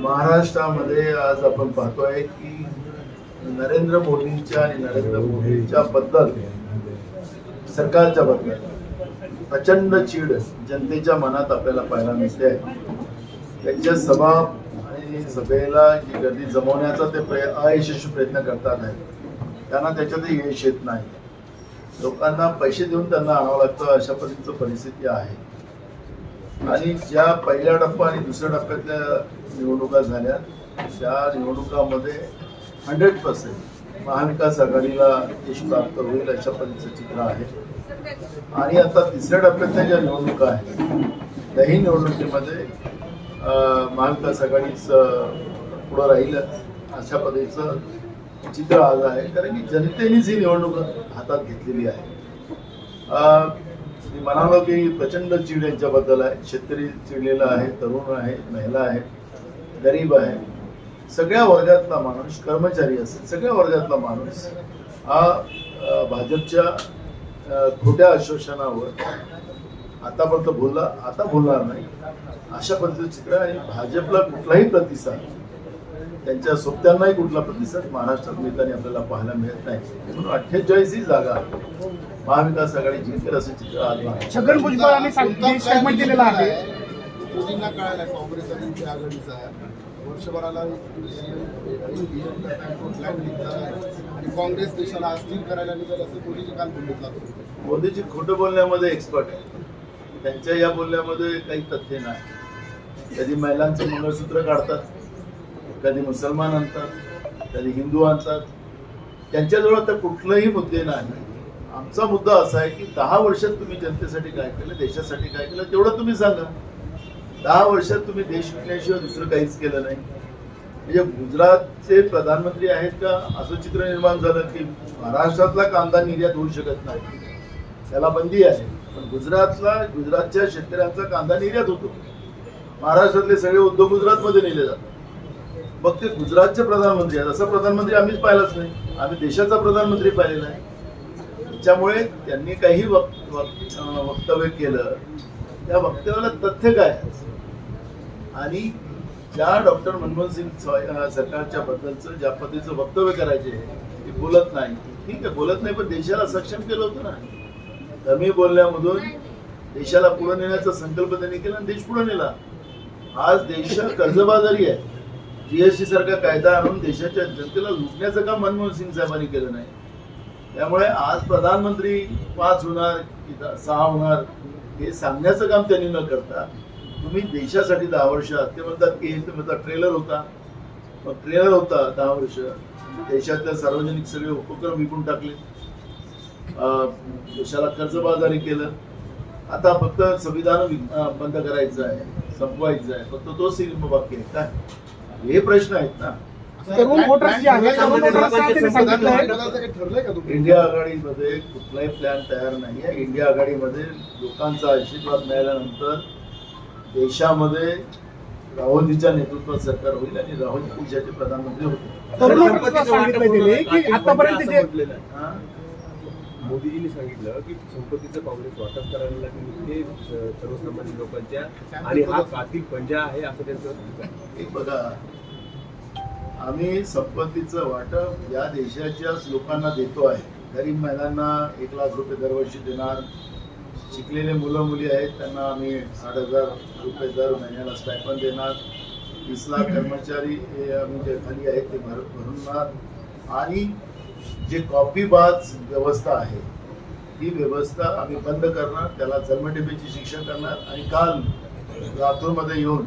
महाराष्ट्रामध्ये आज आपण पाहतोय की नरेंद्र मोदींच्या आणि नरेंद्र मोदींच्या बद्दल सरकारच्या बद्दल प्रचंड चीड जनतेच्या मनात आपल्याला पाहायला मिळते. त्यांच्या सभा आणि सभेला जी गर्दी जमवण्याचा ते प्रय अयशस्वी प्रयत्न करतात आहे त्यांना त्याच्यातही यश येत नाही. लोकांना पैसे देऊन त्यांना आणावं लागतं अशा पद्धतीचं परिस्थिती आहे. आणि ज्या पहिल्या टप्पा आणि दुसऱ्या टप्प्यातल्या निवडणुका झाल्या त्या निवडणुकामध्ये हंड्रेड पर्सेंट महाविकास आघाडीला यश प्राप्त होईल अशा पद्धतीचं चित्र आहे. आणि आता तिसऱ्या टप्प्यातल्या ज्या निवडणुका आहेत त्याही निवडणुकीमध्ये महाविकास आघाडीचं पुढं राहील अशा पद्धतीचं चित्र आज आहे कारण की जनतेनेच ही निवडणूक हातात घेतलेली आहे. मी म्हणालो की प्रचंड चीड यांच्याबद्दल आहे. शेतकरी चिडलेला आहे तरुण आहे महिला आहे गरीब आहे. सगळ्या वर्गातला माणूस कर्मचारी असेल सगळ्या वर्गातला माणूस हा भाजपच्या खोट्या आश्वासनावर आतापर्यंत बोलला आता बोलणार नाही. अशा पद्धतीचं चित्र आहे. आणि भाजपला कुठलाही प्रतिसाद त्यांच्या सोबत्यांनाही कुठला प्रतिसाद महाराष्ट्रात मिळताना आपल्याला पाहायला मिळत नाही. म्हणून अठ्ठेचाळीस ही जागा महाविकास आघाडी जिंकेल असं चित्र आज आहे. छगन भुजबळांनी सांगितले स्टेटमेंट दिलेलं आहे. मोदींना कळायला काँग्रेस आणि आघाडीचा. वर्षभराला आणि काँग्रेस देशाला अस्थिर करायला निघाल असं मोदींनी काल सांगितलं मोदीजी खोटं बोलण्यामध्ये एक्सपर्ट आहे. त्यांच्या या बोलण्यामध्ये काही तथ्य नाही. कधी महिलांचं मंगळसूत्र काढतात कधी मुसलमान आणतात कधी हिंदू आणतात. त्यांच्याजवळ तर कुठलंही मुद्दे नाही. आमचा मुद्दा असा आहे की दहा वर्षात तुम्ही जनतेसाठी काय केलं देशासाठी काय केलं तेवढं तुम्ही सांगा. दहा वर्षात तुम्ही देश विकण्याशिवाय दुसरं काहीच केलं नाही. म्हणजे गुजरातचे प्रधानमंत्री आहेत का? असं चित्र निर्माण झालं की महाराष्ट्रातला कांदा निर्यात होऊ शकत नाही. त्याला बंदी आहे. पण गुजरातला गुजरातच्या शेतकऱ्यांचा कांदा निर्यात होतो. महाराष्ट्रातले सगळे उद्योग गुजरातमध्ये नेले जातात. मग ते गुजरातचे प्रधानमंत्री आहेत. असं प्रधानमंत्री आम्हीच पाहिलाच नाही. आम्ही देशाचा प्रधानमंत्री पाहिलेला आहे. त्यामुळे त्यांनी काही वक- वक्तव्य केलं. त्या वक्तव्याला तथ्य काय आणि ज्या डॉक्टर मनमोहन सिंग सरकारच्या बद्दलचं ज्या पद्धतीचं वक्तव्य करायचे ते बोलत नाही. ठीक आहे बोलत नाही पण देशाला सक्षम केलं होतं ना. कमी बोलण्यामधून देशाला पुढे नेण्याचा संकल्प त्यांनी केला आणि देश पुढे नेला. आज देश कर्जबाजारी आहे. जीएसटी सारखा कायदा आणून देशाच्या जनतेला लुटण्याचं काम मनमोहन सिंग साहेबांनी केलं नाही. त्यामुळे आज प्रधानमंत्री पाच होणार सहा होणार हे सांगण्याचं काम त्यांनी न करता तुम्ही देशासाठी दहा वर्ष ते म्हणतात की हे तुम्ही ट्रेलर होता. मग ट्रेलर होता दहा वर्ष. देशातल्या सार्वजनिक सगळे उपक्रम विकून टाकले. देशाला कर्जबाजारी केलं. आता फक्त संविधान बंद करायचं आहे संपवायचं आहे. फक्त तो सिनेमा बाकी आहे. काय? हे प्रश्न आहेत ना. तरुण जे आहेत, ठरलंय का तुम्ही इंडिया आघाडीमध्ये कुठलाही प्लॅन तयार नाही आहे. इंडिया आघाडीमध्ये लोकांचा आशीर्वाद मिळाल्यानंतर देशामध्ये राहुलजीच्या नेतृत्वात सरकार होईल आणि राहुल देशाचे प्रधानमंत्री होतील. तरुण voters सांगितलंय त्यांनी की आतापर्यंत जे म्हटलेलं आहे. मोदीजींनी सांगितलं की संपत्तीचं काँग्रेस वाटप करायला लागली ते सर्वसामान्य लोकांच्या आणि हा कातील पंजा आहे असं त्यांचं. एक बघा. आम्ही संपत्तीचं वाटप या देशाच्याच लोकांना देतो आहे. गरीब महिलांना एक लाख रुपये दरवर्षी देणार. शिकलेले मुलं मुली आहेत त्यांना आम्ही आठ हजार रुपये दर महिन्याला स्टायपन देणार. वीस लाख कर्मचारी हे आम्ही जे खाली आहेत ते भर भरणार आणि जे कॉपी बाज व्यवस्था आहे ही व्यवस्था आम्ही बंद करणार त्याला जन्मठेपेची शिक्षा करणार आणि काल लातूरमध्ये येऊन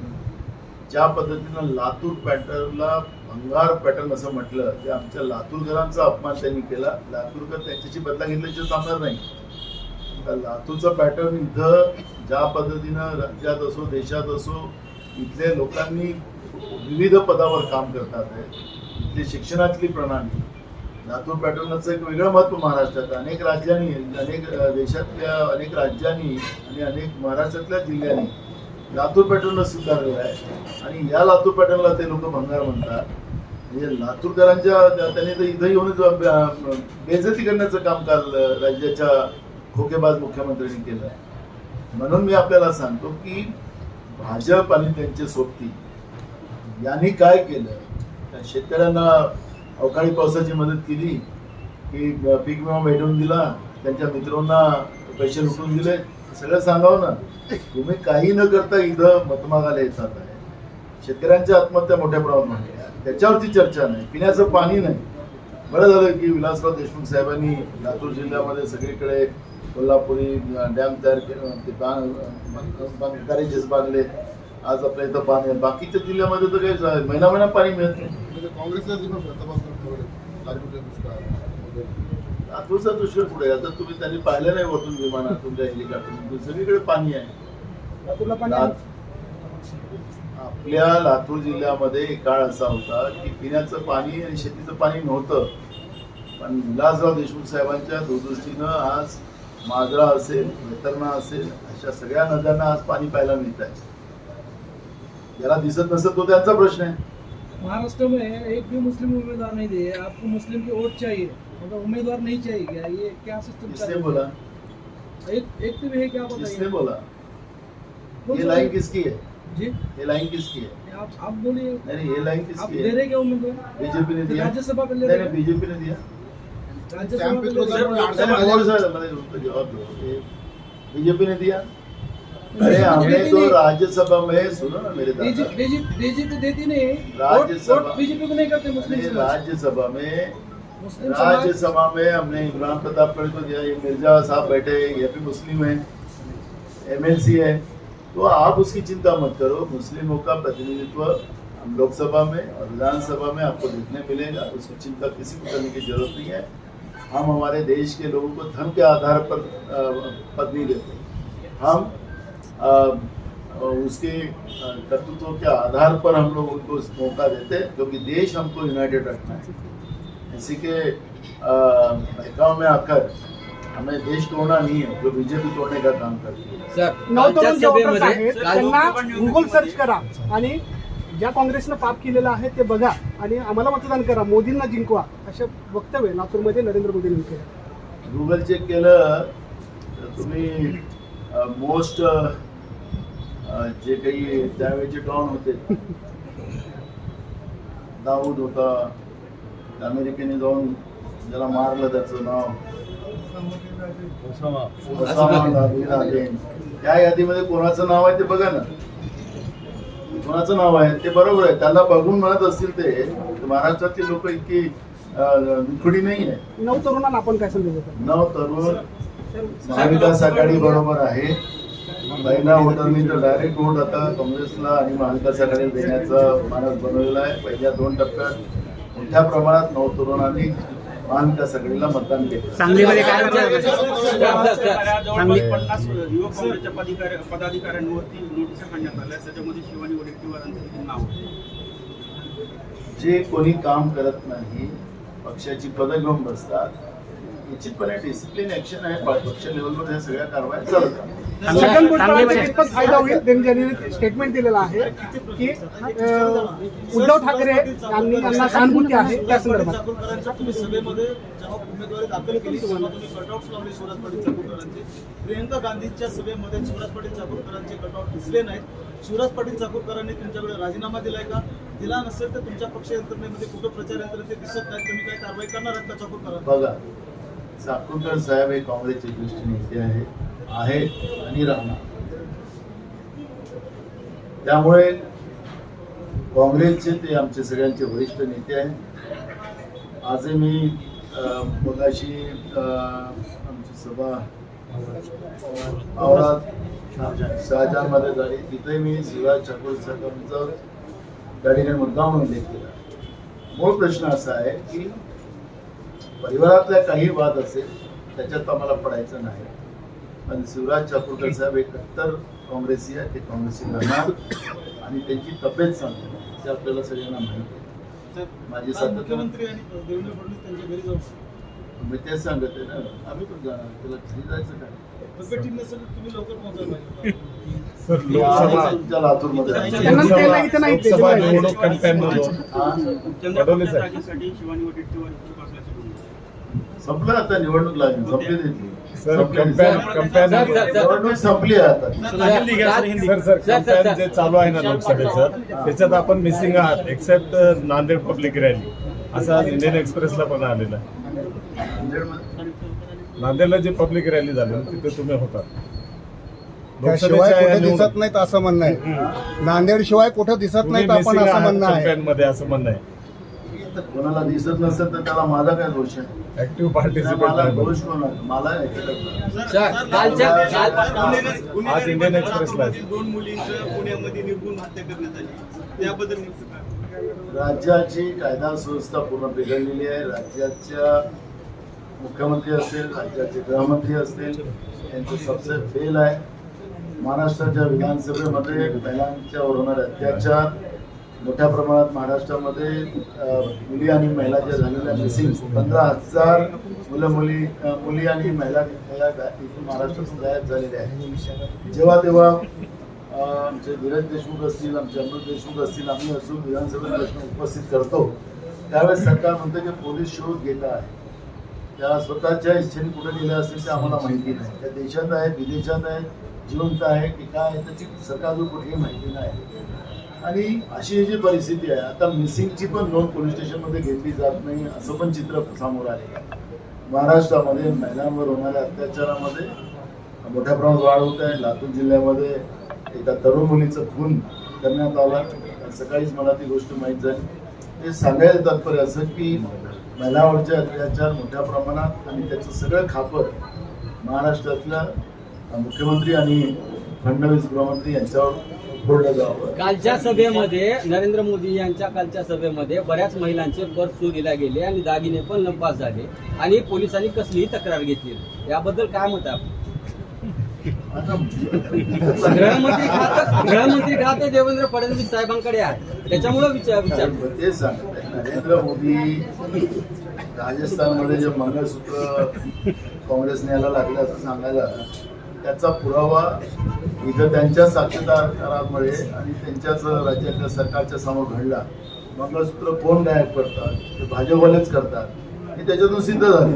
ज्या पद्धतीनं लातूर पॅटर्नला भंगार पॅटर्न असं म्हटलं ते आमच्या लातूरकरांचा अपमान त्यांनी केला लातूरकर त्यांच्याशी बदला घेतल्याशिवाय थांबणार नाही. लातूरचं लातूरचा पॅटर्न इथं ज्या पद्धतीनं राज्यात असो देशात असो इथल्या लोकांनी विविध पदावर काम करतात आहे इथली शिक्षणातली प्रणाली लातूर पॅटर्नचं एक वेगळं महत्त्व महाराष्ट्रात अनेक राज्यांनी अनेक देशातल्या अनेक राज्यांनी आणि अनेक महाराष्ट्रातल्या जिल्ह्यांनी लातूर पॅटर्न स्वीकारलेलं आहे. आणि या लातूर पॅटर्नला ते लोक भंगार म्हणतात. म्हणजे लातूरकरांच्या त्यांनी तर इथं येऊन बेजती करण्याचं काम काल राज्याच्या खोकेबाज मुख्यमंत्र्यांनी केलं म्हणून मी आपल्याला सांगतो की भाजप आणि त्यांचे सोबती यांनी काय केलं? त्या शेतकऱ्यांना अवकाळी पावसाची मदत केली की पीक विमा भेटून दिला. त्यांच्या मित्रांना पैसे लुटून दिले. सगळं सांगावं ना. तुम्ही काही न करता इथं मतमागायला येतात. आहे शेतकऱ्यांच्या आत्महत्या मोठ्या प्रमाणात त्याच्यावरती चर्चा नाही. पिण्याचं पाणी नाही. बरं झालं की विलासराव देशमुख साहेबांनी लातूर जिल्ह्यामध्ये सगळीकडे कोल्हापुरी डॅम तयार केले. बांधकारे बॅरेजेस बांधले. आज आपल्या इथं पाणी आहे. बाकीच्या जिल्ह्यामध्ये तर काही महिना महिना पाणी मिळत नाही. म्हणजे काँग्रेसला जी पण दुष्काळ पुढे. आता तुम्ही त्यांनी पाहिलं नाही वरतून विमानात तुमच्या हेलिकॉप्टर सगळीकडे पाणी आहे. आपल्या लातूर जिल्ह्यामध्ये एक काळ असा होता की पिण्याचं पाणी आणि शेतीचं पाणी नव्हतं. पण विलासराव देशमुख साहेबांच्या दूरदृष्टीनं आज माजरा असेल वेतरणा असेल अशा सगळ्या नद्यांना आज पाणी प्यायला मिळत आहे ज्याला दिसत नसेल तो त्यांचा प्रश्न आहे. महाराष्ट्र में एक भी मुस्लिम उम्मीदवार नहीं दिए आपको मुस्लिम की वोट चाहिए मतलब उम्मीदवार नहीं चाहिए क्या? ये क्या सिस्टम किसने बोला? एक एक भी है क्या किसने बताइए बोला? ये लाइन किसकी है? जी। ये लाइन किसकी है? आप आप बोलिए। नहीं ये लाइन आप किसकी दे रहे क्या उम्मीदवार? बीजेपी ने दिया। राज्यसभा का ले नहीं रहे नहीं बीजेपी ने दिया। राज्यसभा हैं? उनको जवाब दो बीजेपी ने दिया। अरे हमने तो राज्यसभा में सुनो ना मेरे डीजी तो देती नहीं। राज्यसभा- बीजेपी को नहीं करते मुस्लिम राज्यसभा में राज्यसभा में हमने इमरान प्रतापगढ़ को दिया ये मिर्ज़ा साहब बैठे हैं, ये भी मुस्लिम है एमएलसी है। तो आप उसकी चिंता मत करो मुस्लिमों का प्रतिनिधित्व हम लोकसभा में और विधानसभा में आपको देखने मिलेगा उसकी चिंता किसी को करने की ज़रूरत नहीं है। हम हमारे देश के लोगों को धर्म के आधार पर पद नहीं देते। हम उसके कर्तृत्व के आधार पर हम लोग उनको मौका देते हैं क्योंकि देश हमको यूनाइटेड रखना है। इसी के अ, बहकाव में आकर हमें देश तोड़ना नहीं है जो बीजेपी तोड़ने का काम करती है। सर नवतरुण जे वोटर्स राज्यसभेमध्ये आहेत काल त्यांना गुगल सर्च करा आणि ज्या काँग्रेसनं पाप केलेलं आहे ते बघा आणि आम्हाला मतदान करा मोदींना जिंकवा असे वक्तव्य लातूरमध्ये नरेंद्र मोदींनी केलं. गुगल चेक केलं तुम्ही मोस्ट जे काही त्यावेळेचे डॉन होते. दाऊद होता. अमेरिकेने जाऊन ज्याला मारलं त्याचं नाव. त्या यादीमध्ये कोणाचं नाव आहे ते बघा ना. कोणाचं नाव आहे ते बरोबर आहे. त्यांना बघून म्हणत असतील ते महाराष्ट्रातली लोक इतकी दुखडी नाही आहे. नऊ तरुणांना आपण काय संदेश देतो? नव तरुण महाविकास आघाडी बरोबर आहे. महिला वोटरनी तर डायरेक्ट वोट आता काँग्रेसला आणि महाविकास आघाडीला देण्याचा मानस बनवलेला आहे. पहिल्या दोन टप्प्यात मोठ्या प्रमाणात नव तरुणांनी महाविकास आघाडीला मतदान केलं. सांगलीमध्ये काय विचार सांगली पन्नास युवक काँग्रेसच्या पदाधिकाऱ्यांवरती नोटिसा काढण्यात आल्या. त्याच्यामध्ये शिवानी वडेट्टीवारांचं नाव आहे. जे कोणी काम करत नाही पक्षाची पदं घेऊन बसतात निश्चितपणे डिसिप्लिन ऍक्शन आहे. पक्ष लेवलवर सगळ्या कारवाया चालतात. छगन भुजबळांचा कितपत फायदा होईल? त्यांनी ज्यांनी स्टेटमेंट दिलेलं आहे की उद्धव ठाकरे यांनी यांना सहानुभूती आहे त्या संदर्भात. चाकूरकरांच्या तुम्ही सभेमध्ये जेव्हा उमेदवारी दाखल केली तेव्हा तुम्ही कटआउट लावले शिवराज पाटील चाकूरकरांचे. प्रियंका गांधींच्या सभेमध्ये शिवराज पाटील चाकूरकरांचे कटआउट दिसले नाहीत. शिवराज पाटील चाकूरकरांनी तुमच्याकडे राजीनामा दिलाय का? दिला नसेल तर तुमच्या पक्ष यंत्रणेमध्ये कुठं प्रचार यंत्रणेत ते दिसत नाही तुम्ही काय कारवाई करणार आहात का चाकूरकरांना? बघा चाकूरकर साहेब हे काँग्रेसचे ज्येष्ठ नेते आहे आहेत आणि राहणार. त्यामुळे काँग्रेसचे ते आमचे सगळ्यांचे वरिष्ठ नेते आहेत. आजही मी अं, मगाशी आमची सभा औरात शहाजहानमध्ये झाली. तिथे मी शिवराज ठाकूर साहेबांचं त्या ठिकाणी मुद्दा म्हणून केला मूळ प्रश्न असा आहे की परिवारातल्या काही वाद असेल त्याच्यात आम्हाला पडायचं नाही. पण शिवराज चाकूरकर साहेब हे कट्टर काँग्रेसी आहे ते काँग्रेसी राहणार आणि त्यांची तब्येत नाही. ते आपल्याला सगळ्यांना माहिती आहे. माझी काल सातत्यानं मुख्यमंत्री आणि देवेंद्र फडणवीस त्यांच्या घरी जाऊन मी तेच सांगत आहे ना आम्ही पण जाणार त्याला घरी जायचं काय? तब्येत ठीक नसेल संपलं आता निवडणूक लागली संपली निवडणूक आता सर सर कॅम्पेन जे चालू आहे ना लोकसभेचं त्याच्यात आपण मिसिंग आहात एक्सेप्ट नांदेड पब्लिक रॅली असं आज इंडियन एक्सप्रेसला पण आलेलं आहे नांदेडला जी पब्लिक रॅली झाली ना, तिथे तुम्ही होता त्याशिवाय लोकसभेच्या या कुठे दिसत नाहीत असं म्हणणं आहे नांदेड शिवाय कुठं दिसत नाहीत आपण असं आहात म्हणणं आहे मध्ये असं म्हणणं आहे तर कोणाला दिसत नसेल तर त्याला माझा काय दोष आहे? ऍक्टिव्ह पार्टिसिपेट मला दोष कोणाला? मला आज इंडियन एक्सप्रेसला आहे. दोन मुलींचं पुण्यामध्ये निर्गुण हत्या करण्यात आली. त्याबद्दल नेमकं काय? राज्याची कायदा सुव्यवस्था पूर्ण बिघडलेली आहे. राज्याच्या मुख्यमंत्री असतील राज्याचे गृहमंत्री असतील यांचं सबसे फेल आहे. महाराष्ट्राच्या विधानसभेमध्ये महिलांच्यावर होणारे अत्याचार मोठ्या प्रमाणात महाराष्ट्रामध्ये मुली आणि महिला ज्या झालेल्या मिसिंग पंधरा हजार मुलं मुली मुली आणि महिला या इथून महाराष्ट्रातून गायब झालेल्या आहेत. जेव्हा तेव्हा आमचे धीरज देशमुख असतील आमचे अमृत देशमुख असतील आम्ही असून विधानसभेत प्रश्न उपस्थित करतो. त्यावेळेस सरकार म्हणतं की पोलीस शोध घेत आहे. त्या स्वतःच्या इच्छेने कुठे गेल्या असतील ते आम्हाला माहिती नाही. त्या देशात आहेत विदेशात आहेत जिवंत आहे की काय आहे त्याची सरकार कुठेही माहिती नाही. आणि अशी जी परिस्थिती आहे आता मिसिंगची पण नोंद पोलीस स्टेशनमध्ये घेतली जात नाही असं पण चित्र समोर आलेलं आहे महाराष्ट्रामध्ये महिलांवर होणाऱ्या अत्याचारामध्ये मोठ्या प्रमाणात वाढ होत आहे. लातूर जिल्ह्यामध्ये एका तरुण मुलीचं खून करण्यात आला सकाळीच मला ती गोष्ट माहीत झाली. ते सांगायचं तात्पर्य असं की महिलावरचे अत्याचार मोठ्या प्रमाणात आणि त्याचं सगळं खापर महाराष्ट्रातल्या मुख्यमंत्री आणि फडणवीस गृहमंत्री यांच्यावर जावं कालच्या सभेमध्ये नरेंद्र मोदी यांच्या कालच्या सभेमध्ये बऱ्याच महिलांचे पर्स चोरीला गेले आणि दागिने पण लंपास झाले. आणि पोलिसांनी कसलीही तक्रार घेतली नाही. याबद्दल काय मत आहे आपलं? गृहमंत्री खातं गृहमंत्री खाते देवेंद्र फडणवीस साहेबांकडे आहे. त्याच्यामुळे विचार विचार. तेच सांगत नरेंद्र मोदी राजस्थानमध्ये जे मंगळसूत्र काँग्रेसने याला लागलं असं सांगायला त्याचा पुरावा इथं त्यांच्या साक्षीदारामुळे आणि त्यांच्याच राज्याच्या सरकारच्या समोर घडला. मंगळसूत्र कोण गायब करतात? ते भाजपवालेच करतात. हे त्याच्यातून सिद्ध झालं.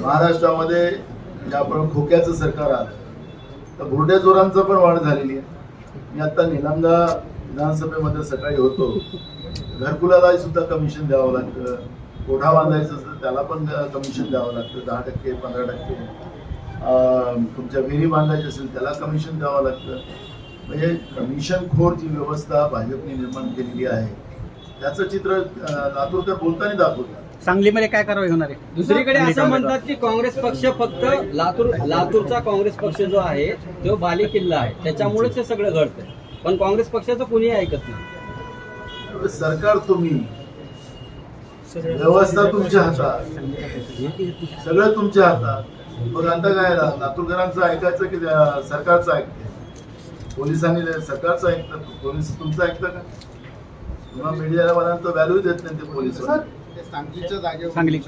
महाराष्ट्रामध्ये ज्याप्रमाणे खोक्याचं सरकार आलं तर भुरट्या चोरांचं पण वाढ झालेली आहे. मी आता निलंगा विधानसभेमध्ये सकाळी होतो. घरकुलाला सुद्धा कमिशन द्यावं लागतं. कोठा बांधायचं असतं त्याला पण कमिशन द्यावं लागतं. दहा टक्के पंधरा टक्के. तुमच्या विहिरी बांधायची असेल त्याला कमिशन द्यावं लागतं. म्हणजे कमिशनखोर जी व्यवस्था भाजपने निर्माण केलेली आहे त्याचं चित्र लातूरकर बोलताना दाखवतात. सांगलीमध्ये काय कारवाई होणार आहे? दुसरीकडे असं म्हणतात की काँग्रेस पक्ष फक्त लातूर लातूरचा काँग्रेस पक्ष जो आहे तो बाले किल्ला आहे. त्याच्यामुळेच हे सगळं घडतंय. पण काँग्रेस पक्षाचं कुणीही ऐकत नाही. सरकार तुम्ही. व्यवस्था तुमच्या हातात. सगळं तुमच्या हातात. आता काय लातूरकरांचं ऐकायचं की सरकारचं ऐकतं पोलिसांनी ते सरकारचं ऐकतं? पोलीस तुमचं ऐकतं का? तुम्हाला मीडियावाल्यांचं व्हॅल्यू देत नाही ते पोलीस ते सांगलीच्या जागेवर सांगली.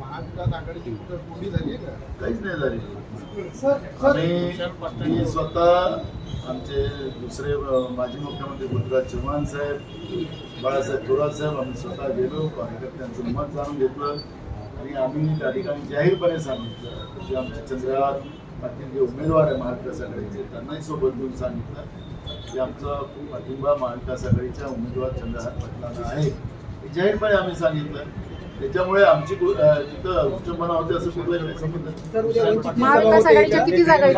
महाविकास आघाडीची कोणी झाली का? काहीच नाही झाली. आणि मी स्वतः आमचे दुसरे माजी मुख्यमंत्री पृथ्वीराज चव्हाण साहेब बाळासाहेब थोरात साहेब आम्ही स्वतः गेलो कार्यकर्त्यांचं मत जाणून घेतलं. आणि आम्ही त्या ठिकाणी जाहीरपणे सांगितलं की आमचे चंद्रहार पाटील जे उमेदवार आहे महाविकास आघाडीचे त्यांनाही सोबत घेऊन सांगितलं की आमचा पाठिंबा महाविकास आघाडीच्या उमेदवार चंद्रहार पाटलांना आहे. हे जाहीरपणे आम्ही सांगितलं. त्याच्यामुळे आमची तिथं उच्चपणा होते असं कुठलं नाही समजलं. महाविकास आघाडीच्या किती जागा आहेत?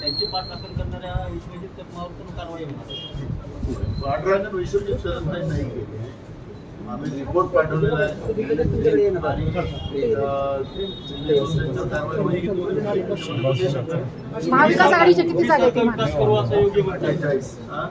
त्यांची पाठराखण करणाऱ्या विश्वजित कदमावर पण कारवाई होणार पाठराखण विश्वजित शरद नाही नाही केली. आम्ही रिपोर्ट पाठवलेला आहे आणि महाविकास आघाडीच्या किती जागा आहेत करू असं योग्य. हा?